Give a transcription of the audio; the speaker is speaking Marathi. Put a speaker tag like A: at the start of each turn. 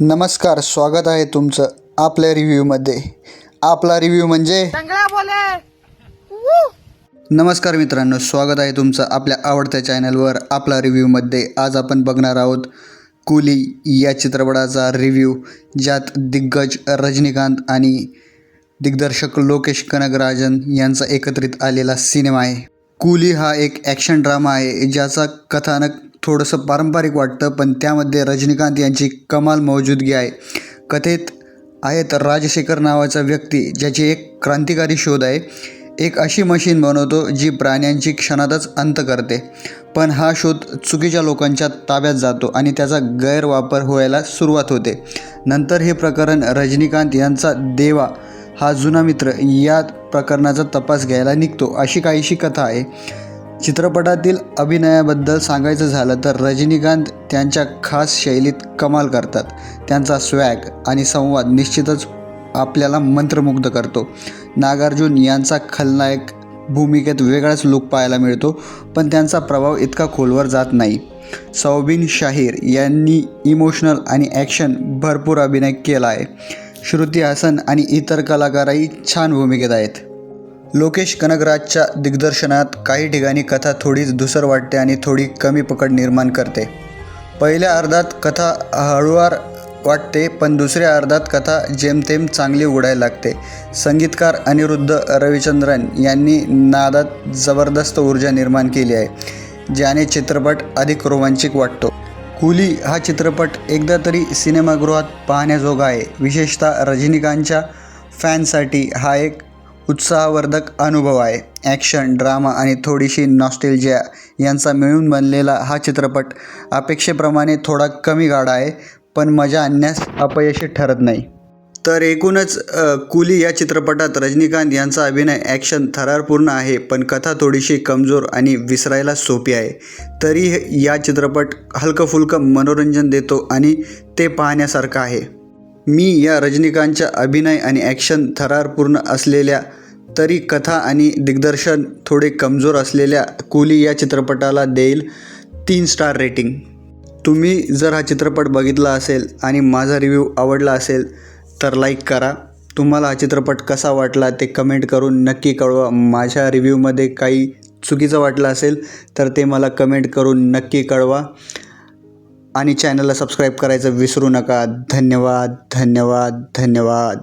A: नमस्कार स्वागत आहे तुमचं आपल्या रिव्ह्यूमध्ये. आपला रिव्ह्यू म्हणजे? नमस्कार मित्रांनो स्वागत आहे तुमचं आपल्या आवडत्या चॅनलवर. आपला रिव्ह्यूमध्ये आज आपण बघणार आहोत कुली या चित्रपटाचा रिव्ह्यू ज्यात दिग्गज रजनीकांत आणि दिग्दर्शक लोकेश कनगराजन यांचा एकत्रित आलेला सिनेमा आहे. कुली हा एक ॲक्शन ड्रामा आहे ज्याचा कथानक थोडंसं पारंपरिक वाटतं पण त्यामध्ये रजनीकांत यांची कमाल मौजूदगी आहे. कथेत आहेत राजशेखर नावाचा व्यक्ती ज्याची एक क्रांतिकारी शोध आहे. एक अशी मशीन बनवतो जी प्राण्यांची क्षणातच अंत करते. पण हा शोध चुकीच्या लोकांच्या ताब्यात जातो आणि त्याचा गैरवापर व्हायला सुरुवात होते. नंतर हे प्रकरण रजनीकांत यांचा देवा हा जुना मित्र या प्रकरणाचा तपास घ्यायला निघतो अशी काहीशी कथा आहे. चित्रपटातील अभिनयाबद्दल सांगायचं झालं तर रजनीकांत त्यांच्या खास शैलीत कमाल करतात. त्यांचा स्वॅग आणि संवाद निश्चितच आपल्याला मंत्रमुग्ध करतो. नागार्जुन यांचा खलनायक भूमिकेत वेगळाच लुक पाहायला मिळतो पण त्यांचा प्रभाव इतका खोलवर जात नाही. सौबिन शाहीर यांनी इमोशनल आणि ॲक्शन भरपूर अभिनय केला आहे. श्रुती हसन आणि इतर कलाकारही छान भूमिकेत आहेत. लोकेश कनगराजच्या दिग्दर्शनात काही ठिकाणी कथा थोडीच धुसर वाटते आणि थोडी कमी पकड निर्माण करते. पहिल्या अर्धात कथा हळूवार वाटते पण दुसऱ्या अर्धात कथा जेमतेम चांगली उघडायला लागते. संगीतकार अनिरुद्ध रविचंद्रन यांनी नादात जबरदस्त ऊर्जा निर्माण केली आहे ज्याने चित्रपट अधिक रोमांचिक वाटतो. कुली हा चित्रपट एकदा तरी सिनेमागृहात पाहण्याजोगा आहे. विशेषतः रजनीकांतच्या फॅनसाठी हा एक उत्साहवर्धक अनुभव आहे. ॲक्शन ड्रामा आणि थोडीशी नॉस्टेलजिया यांचा मिळून बनलेला हा चित्रपट अपेक्षेप्रमाणे थोडा कमी गाडा आहे पण मजा आणण्यास अपयशी ठरत नाही. तर एकूणच कुली या चित्रपटात रजनीकांत यांचा अभिनय ॲक्शन थरारपूर्ण आहे पण कथा थोडीशी कमजोर आणि विसरायला सोपी आहे. तरी या चित्रपट हलकंफुलकं मनोरंजन देतो आणि ते पाहण्यासारखं आहे. मी या रजनीकांतच्या अभिनय आणि ॲक्शन थरारपूर्ण असलेल्या तरी कथा आणि दिग्दर्शन थोडे कमजोर असलेल्या कुली या चित्रपटाला देईल तीन स्टार रेटिंग. तुम्ही जर हा चित्रपट बघितला असेल आणि माझा रिव्ह्यू आवडला असेल तर लाईक करा. तुम्हाला हा चित्रपट कसा वाटला ते कमेंट करून नक्की कळवा. माझ्या रिव्ह्यूमध्ये काही चुकीचं वाटलं असेल तर ते मला कमेंट करून नक्की कळवा. आणि चॅनलला सबस्क्राईब करायचं विसरू नका. धन्यवाद धन्यवाद धन्यवाद.